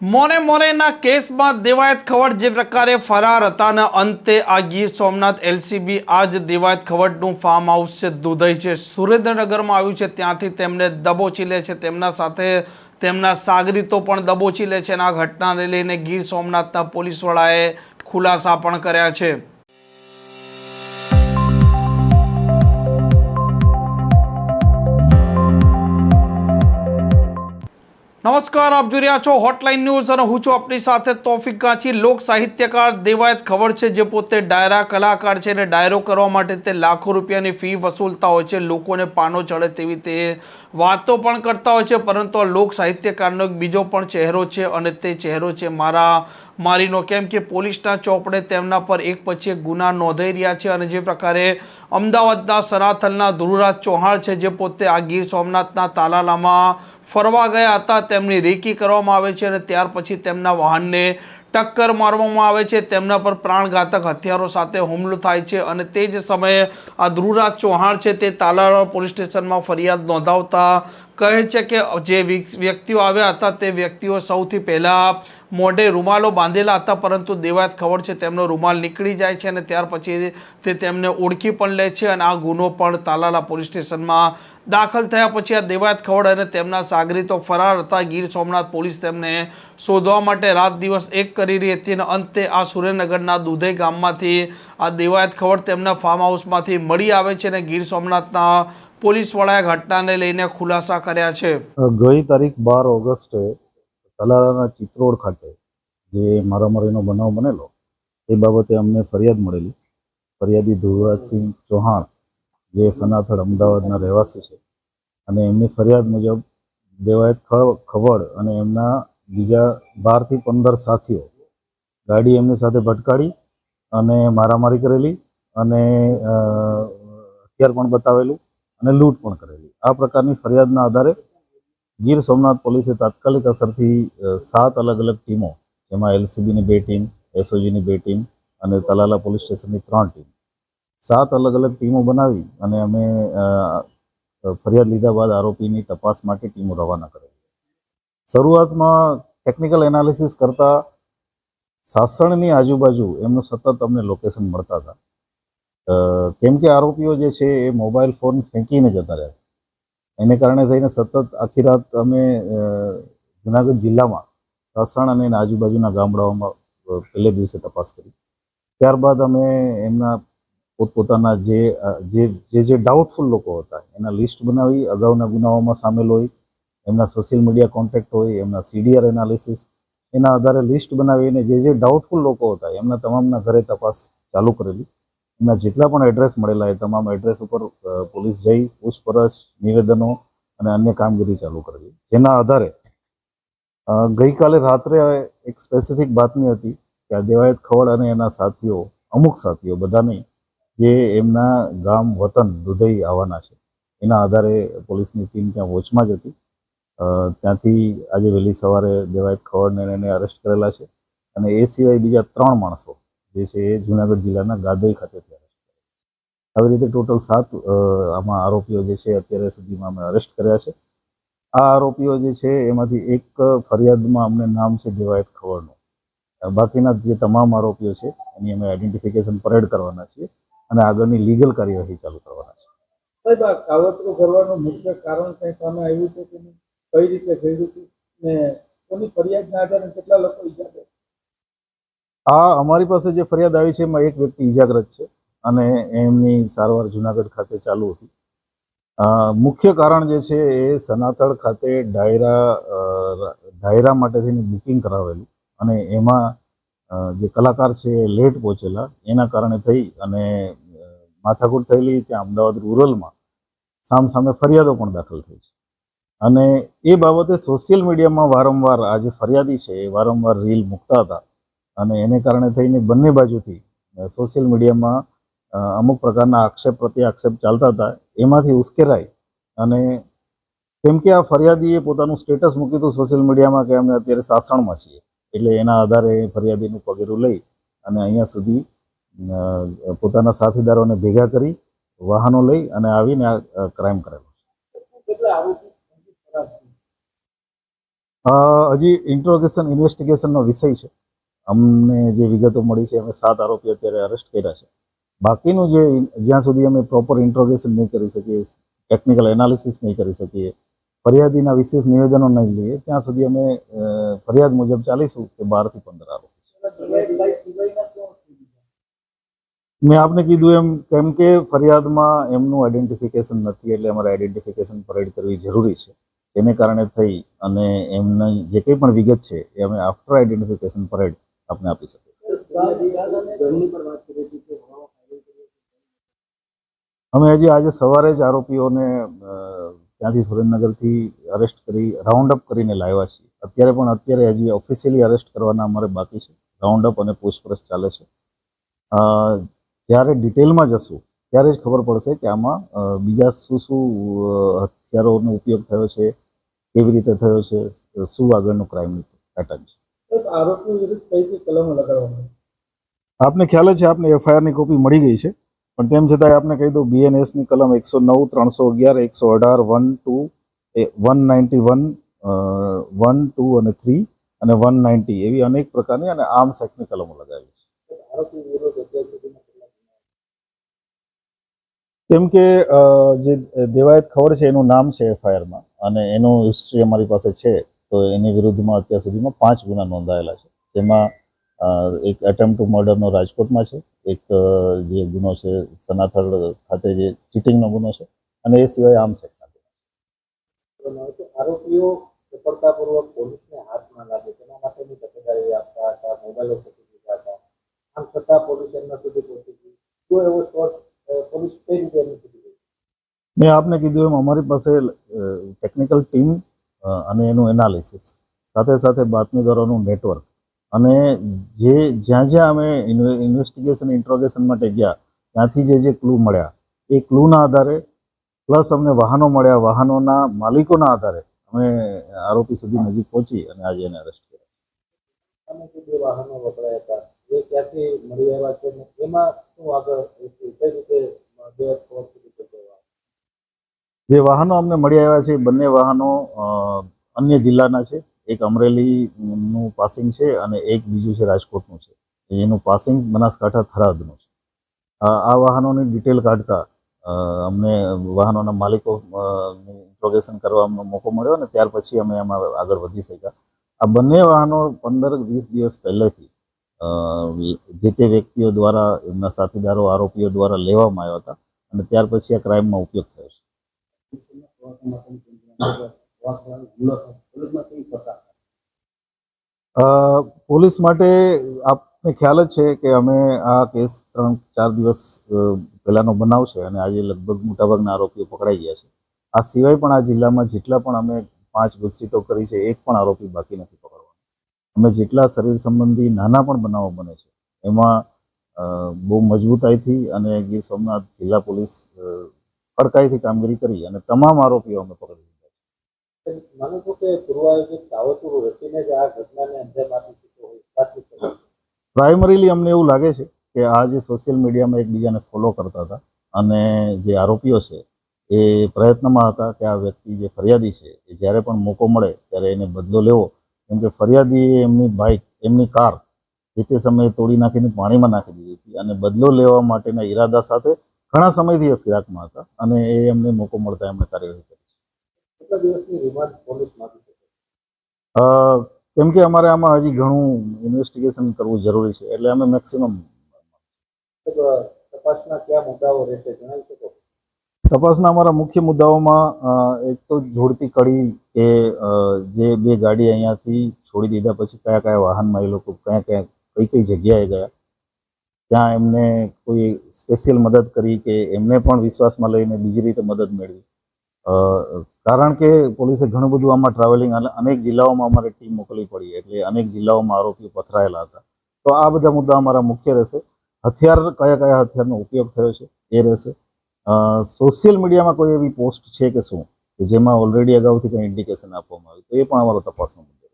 મોરે મોરેના કેસમાં દેવાયત ખવડ જે પ્રકારે ફરાર હતા અને અંતે આ ગીર સોમનાથ એલસીબી આજ દેવાયત ખવડનું ફાર્મ હાઉસ છે, દુધઈ છે. સુરેન્દ્રનગરમાં આવ્યું છે, ત્યાંથી તેમને દબોચી લે છે. તેમના સાથે તેમના સાગરીતો પણ દબોચી લે છે અને આ ઘટનાને લઈને ગીર સોમનાથના પોલીસ વડાએ ખુલાસા પણ કર્યા છે. નમસ્કાર, આપ જોઈ રહ્યા છો હોટલાઇન ન્યૂઝ અને હું છું આપની સાથે તોફિક કાચી લોક સાહિત્યકાર દેવાયત ખબર છે, જે પોતે ડાયરા કલાકાર છે અને ડાયરો કરવા માટે તે લાખો રૂપિયાની ફી વસૂલતા હોય છે. લોકોને પાનો ચડે તેવી તે વાતો પણ કરતા હોય છે, પરંતુ આ લોક સાહિત્યકારનો એક બીજો પણ ચહેરો છે અને તે ચહેરો છે મારા મારીનો. કેમ કે પોલીસના ચોપડે તેમના પર એક પછી એક ગુના નોંધાઈ રહ્યા છે અને જે પ્રકારે અમદાવાદના સનાથલના ધ્રુવરાજ ચૌહાણ છે, જે પોતે આ ગીર સોમનાથના તાલાલામાં ફરવા ગયા હતા, તેમની રેકી કરવામાં આવે છે અને ત્યાર પછી તેમના વાહનને ટક્કર મારવામાં આવે છે. તેમના પર પ્રાણઘાતક હથિયારો સાથે હુમલો થાય છે અને તે જ સમયે આ ધ્રુવરાજ ચૌહાણ છે તે તાલાળા પોલીસ સ્ટેશનમાં ફરિયાદ નોંધાવતા કહે છે કે જે વ્યક્તિઓ આવ્યા હતા તે વ્યક્તિઓ સૌથી પહેલાં મોઢે રૂમાલો બાંધેલા હતા, પરંતુ દેવાયત ખબર છે તેમનો રૂમાલ નીકળી જાય છે અને ત્યાર પછી તે તેમને ઓળખી પણ લે છે અને આ ગુનો પણ તાલાલા પોલીસ સ્ટેશનમાં દાખલ થયા પછી આ દેવાયત ખવડ અને તેમના સાગરીતો ફરાર હતા. ગીર સોમનાથ પોલીસ તેમને શોધવા માટે રાત દિવસ એક કરી રહી હતી અને અંતે આ સુરેન્દ્રનગરના દુધે ગામમાંથી આ દેવાયત ખવડ તેમના ફાર્મ હાઉસમાંથી મળી આવે છે અને ગીર સોમનાથના પોલીસ વડાએ ઘટનાને લઈને ખુલાસા કર્યા છે. ગઈ તારીખ બાર ઓગસ્ટે તલાલાના ચિત્રોડ ખાતે જે મારામારીનો બનાવ બનેલો, એ બાબતે અમને ફરિયાદ મળેલી. ફરિયાદી ધ્રુવરાજસિંહ ચૌહાણ જે સનાથળ અમદાવાદના રહેવાસી છે. અને એમની ફરિયાદ મુજબ દેવાયત ખવડ અને એમના બીજા બારથી પંદર સાથીઓ ગાડી એમની સાથે ભટકાડી અને મારામારી કરેલી અને હથિયાર પણ બતાવેલું અને લૂંટ પણ કરેલી. આ પ્રકારની ફરિયાદના આધારે ગીર સોમનાથ પોલીસે તાત્કાલિક અસરથી સાત અલગ અલગ ટીમો, જેમાં એલસીબીની બે ટીમ, એસઓજીની બે ટીમ અને તલાલા પોલીસ સ્ટેશનની ત્રણ ટીમ સાત અલગ અલગ ટીમો બનાવી અને અમે ફરિયાદ લીધા બાદ આરોપીની તપાસ માટે ટીમો રવાના કરેલી. શરૂઆતમાં ટેકનિકલ એનાલિસિસ કરતા સાસણની આજુબાજુ એમનું સતત અમને લોકેશન મળતા હતા. કેમ કે આરોપીઓ જે છે એ મોબાઈલ ફોન ફેંકીને જતા રહ્યા એને કારણે થઈને સતત આખી રાત અમે જુનાગઢ જિલ્લામાં સાસણ અને આજુબાજુના ગામડાઓમાં પહેલે દિવસે તપાસ કરી. ત્યારબાદ અમે એમના પોતપોતાના જે જે જે ડાઉટફુલ લોકો હતા, એના લિસ્ટ બનાવી, અગાઉના ગુનાઓમાં સામેલ હોય, એમના સોશિયલ મીડિયા કોન્ટેક્ટ હોય, એમના સીડીઆર એનાલિસિસ એના આધારે લિસ્ટ બનાવીને જે જે ડાઉટફુલ લોકો હતા, એમના તમામના ઘરે તપાસ ચાલુ કરેલી. એમના જેટલા પણ એડ્રેસ મળેલા, એ તમામ એડ્રેસ ઉપર પોલીસ જઈ, પૂછપરછ, નિવેદનો અને અન્ય કામગીરી ચાલુ કરેલી. જેના આધારે ગઈકાલે રાત્રે એક સ્પેસિફિક બાતમી હતી કે આ દેવાયત ખવડ અને એના સાથીઓ, અમુક સાથીઓ બધા નહીં જે એમના ગામ વતન દુધઈ આવવાના છે. એના આધારે પોલીસની ટીમ ત્યાં વોચમાં જ હતી. ત્યાંથી આજે વહેલી સવારે દેવાયત ખવડને એને અરેસ્ટ કરેલા છે. અને એ સિવાય બીજા ત્રણ માણસો જે છે એ જુનાગઢ જિલ્લાના ગાદોઈ ખાતેથી અરેસ્ટ કરેલા આવી રીતે ટોટલ સાત આમાં આરોપીઓ જે છે અત્યારે સુધીમાં અમે અરેસ્ટ કર્યા છે. આ આરોપીઓ જે છે એમાંથી એક ફરિયાદમાં અમને નામ છે દેવાયત ખવડનું. બાકીના જે તમામ આરોપીઓ છે એની અમે આઈડેન્ટિફિકેશન પરેડ કરવાના છીએ. અને આગળની લીગલ કાર્યવાહી ચાલુ કરવાના છે. સાહેબ આ કાવતરું કરવાનું મુખ્ય કારણ કઈ સામે આવ્યું છે કે કઈ રીતે થયું હતું? ને કોની ફરિયાદના આધારે કેટલા લોકો ઈજા આ અમારી પાસે જે ફરિયાદ આવી છે એમાં એક વ્યક્તિ ઈજાગ્રસ્ત છે અને એમની સારવાર જુનાગઢ ખાતે ચાલુ હતી. મુખ્ય કારણ જે છે એ સનાતળ ખાતે ડાયરા ડાયરા માટે થઈને બુકિંગ કરાવેલું અને એમાં જે કલાકાર છે એ લેટ પહોંચેલા. એના કારણે થઈ અને માથાકૂટ થયેલી ત્યાં અમદાવાદ રૂરલમાં સામ સામે ફરિયાદો પણ દાખલ થઈ છે. અને એ બાબતે સોશિયલ મીડિયામાં વારંવાર આ જે ફરિયાદી છે, એ વારંવાર રીલ મૂકતા હતા. અને એને કારણે થઈને બંને બાજુથી સોશિયલ મીડિયામાં અમુક પ્રકારના આક્ષેપ પ્રત્યે આક્ષેપ ચાલતા હતા. એમાંથી ઉશ્કેરાઈ અને કેમ કે આ ફરિયાદીએ પોતાનું સ્ટેટસ મૂક્યું હતું સોશિયલ મીડિયામાં કે અમે અત્યારે સાસણમાં છીએ. એટલે એના આધારે ફરિયાદીનું પગેરું લઈ અને અહીંયા સુધી પોતાના સાથીદારોને ભેગા કરી વાહનો લઈ અને આવીને આ ક્રાઇમ કરેલો છે. હજી ઇન્ટ્રોગેશન ઇન્વેસ્ટિગેશનનો વિષય છે. અમને જે વિગતો મળી છે, અમે સાત આરોપી અત્યારે અરેસ્ટ કર્યા છે. બાકીનું જે, જ્યાં સુધી અમે પ્રોપર ઇન્ટ્રોગેશન નહીં કરી શકીએ ટેકનિકલ એનાલિસિસ નહીં કરી શકીએ ફરિયાદીના વિશેષ નિવેદનો નહીં લઈએ, ત્યાં સુધી અમે ફરિયાદ મુજબ ચાલીશું કે બારથી પંદર આરોપી? મેં આપને કીધું એમ, કેમ કે ફરિયાદમાં એમનું આઈડેન્ટિફિકેશન નથી, એટલે અમારે આઈડેન્ટિફિકેશન પરેડ કરવી જરૂરી છે તેને કારણે થઈ અને એમની જે કંઈ પણ વિગત છે, એ અમે આફ્ટર આઈડેન્ટિફિકેશન પરેડ આપને આપી શકીએ. અમે હજી આજે સવારે જ આરોપીઓને ત્યાંથી સુરેન્દ્રનગરથી અરેસ્ટ કરી રાઉન્ડ અપ કરીને લાવ્યા છીએ. અત્યારે પણ અત્યારે હજી ઓફિશિયલી અરેસ્ટ કરવાના અમારે બાકી છે. રાઉન્ડ અપ અને પૂછપરછ ચાલે છે. અ, જ્યારે ડિટેલમાં જશું ત્યારે જ ખબર પડશે કે આમાં બીજા શું શું હથિયારોનો ઉપયોગ થયો છે કેવી રીતે થયો છે શું આગળનું ક્રાઇમ પેટર્ન છે? આપને ખ્યાલ છે આપને એફઆઈઆરની કોપી મળી ગઈ છે. પણ તેમ છતાંય આપને કહી દઉં બીએનએસની કલમ એકસો નવ, ત્રણસો અગિયાર, એકસો અઢાર one two one ninety one one two અને થ્રી અને વન નાઇન્ટી એવી અનેક પ્રકારની અને આર્મ્સ એક્ટની કલમો લગાવેલી છે? કેમ કે જે દેવાયત ખબર છે એનું નામ છે એફઆઈઆરમાં અને એનું હિસ્ટ્રી અમારી પાસે છે, તો એની વિરુદ્ધમાં અત્યાર સુધીમાં પાંચ ગુના નોંધાયેલા છે જેમાં એક એટેમ્પ ટુ મર્ડરનો રાજકોટમાં છે એક જે ગુનો છે સનાથળ ખાતે જે ચીટિંગનો ગુનો છે અને એ સિવાય આમ સેટના ગુનો. આરોપીઓ સફળતાપૂર્વક પોલીસને હાથમાં લાગે તેના માટેની તકેદારી આપતા હતા મોબાઈલો દીધા હતા. આમ છતાં પોલીસ એમના સુધી પહોંચી ગઈ. શું એવો સોર્સ પોલીસ કઈ રીતે એમની સુધી ગઈ? મેં આપને કીધું એમ અમારી પાસે ટેકનિકલ ટીમ અને એનું એનાલિસિસ સાથે સાથે બાતમીદારોનું નેટવર્ક અને જે જ્યાં જ્યાં અમે ઇન્વેસ્ટિગેશન ઇન્ટ્રોગેશન માટે ગયા ત્યાંથી જે જે ક્લુ મળ્યા એ ક્લુના આધારે પ્લસ અમને વાહનો મળ્યા વાહનોના માલિકોના આધારે અમે આરોપી સુધી નજીક પહોંચી અને આજે એને અરેસ્ટ કર્યા. જે વાહનો વપરાયા હતા એ ક્યાંથી મળી આવ્યા છે એમાં શું આગળ જે વાહનો અમને મળી આવ્યા છે બંને વાહનો અન્ય જિલ્લાના છે. એક અમરેલીનું પાસિંગ છે અને એક બીજું છે રાજકોટનું છે. એનું પાસિંગ બનાસકાંઠા થરાદનું છે. આ વાહનોની ડિટેલ કાઢતા અમને વાહનોના માલિકો ઇન્ટ્રોગેશન કરવાનો મોકો મળ્યો અને ત્યાર પછી અમે એમાં આગળ વધી શક્યા. આ બંને વાહનો પંદર વીસ દિવસ પહેલેથી જે તે વ્યક્તિઓ દ્વારા, એમના સાથીદારો, આરોપીઓ દ્વારા લેવામાં આવ્યા હતા અને ત્યાર પછી આ ક્રાઇમમાં ઉપયોગ થયો છે. પોલીસ માટે આપને ખ્યાલ જ છે કે અમે આ કેસ ત્રણ, ચાર દિવસ પહેલાનો બનાવ છે અને આજે લગભગ મોટાભાગના આરોપીઓ પકડાઈ ગયા છે. આ સિવાય પણ આ જિલ્લામાં જેટલા પણ અમે પાંચ ગુજસીટો કરી છે, એક પણ આરોપી બાકી નથી પકડવાનો. અમે જેટલા શરીર સંબંધી નાના પણ બનાવો બને છે, એમાં બહુ મજબૂતાઈથી અને ગીર સોમનાથ જિલ્લા પોલીસ કડકાઈથી કામગીરી કરી અને તમામ આરોપીઓ અમે પકડી માનું છું કે પૂર્વાયોજિત કાવતરું રચીને જ આ ઘટનાને અંજામ આપી ચૂક્યો હોય પ્રાઇમરીલી અમને એવું લાગે છે કે આ જે સોશિયલ મીડિયામાં એકબીજાને ફોલો કરતા હતા અને જે આરોપીઓ છે એ પ્રયત્નમાં હતા કે આ વ્યક્તિ જે ફરિયાદી છે એ જ્યારે પણ મોકો મળે ત્યારે એને બદલો લેવો. કેમ કે ફરિયાદીએ એમની બાઇક એમની કાર જે તે સમયે તોડી નાખીને પાણીમાં નાખી દીધી હતી અને બદલો લેવા માટેના ઈરાદા સાથે ઘણા સમયથી એ ફિરાકમાં હતા અને એ એમને મોકો મળતા એમણે કાર્યવાહી કરી. કેટલા દિવસની રિમાન્ડ પોલીસ માંગી શકે કેમ કે અમારે આમાં હજી ઘણું ઇન્વેસ્ટિગેશન કરવું જરૂરી છે એટલે અમે મેક્સિમમ તપાસના કયા મુદ્દાઓ રહેશે જણાવી શકો? તપાસના અમારા મુખ્ય મુદ્દાઓમાં એક તો જોડતી કડી કે જે બે ગાડી અહીંયાથી છોડી દીધા પછી કયા કયા વાહનમાં એ લોકો કયા કયા કઈ કઈ જગ્યાએ ગયા. ત્યાં એમને કોઈ સ્પેશિયલ મદદ કરી કે એમને પણ વિશ્વાસમાં લઈને બીજી રીતે મદદ મેળવી. કારણ કે પોલીસે ઘણું બધું આમાં ટ્રાવેલિંગ અને અનેક જિલ્લાઓમાં અમારે ટીમ મોકલવી પડી એટલે અનેક જિલ્લાઓમાં આરોપીઓ પથરાયેલા હતા. તો આ બધા મુદ્દા અમારા મુખ્ય રહેશે. હથિયાર કયા કયા હથિયારનો ઉપયોગ થયો છે એ રહેશે. સોશિયલ મીડિયામાં કોઈ એવી પોસ્ટ છે કે શું? કે જેમાં ઓલરેડી અગાઉથી કંઈ ઇન્ડિકેશન આપવામાં આવ્યું તો એ પણ અમારો તપાસનો મુદ્દો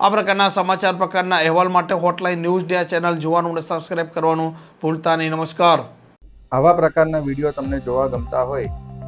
આ પ્રકારના સમાચાર પ્રકારના અહેવાલ માટે હોટલાઇન ન્યૂઝ ડે ચેનલ જોવાનું અને સબસ્ક્રાઇબ કરવાનું ભૂલતા નહીં. નમસ્કાર. આવા પ્રકારના વીડિયો તમને જોવા ગમતા હોય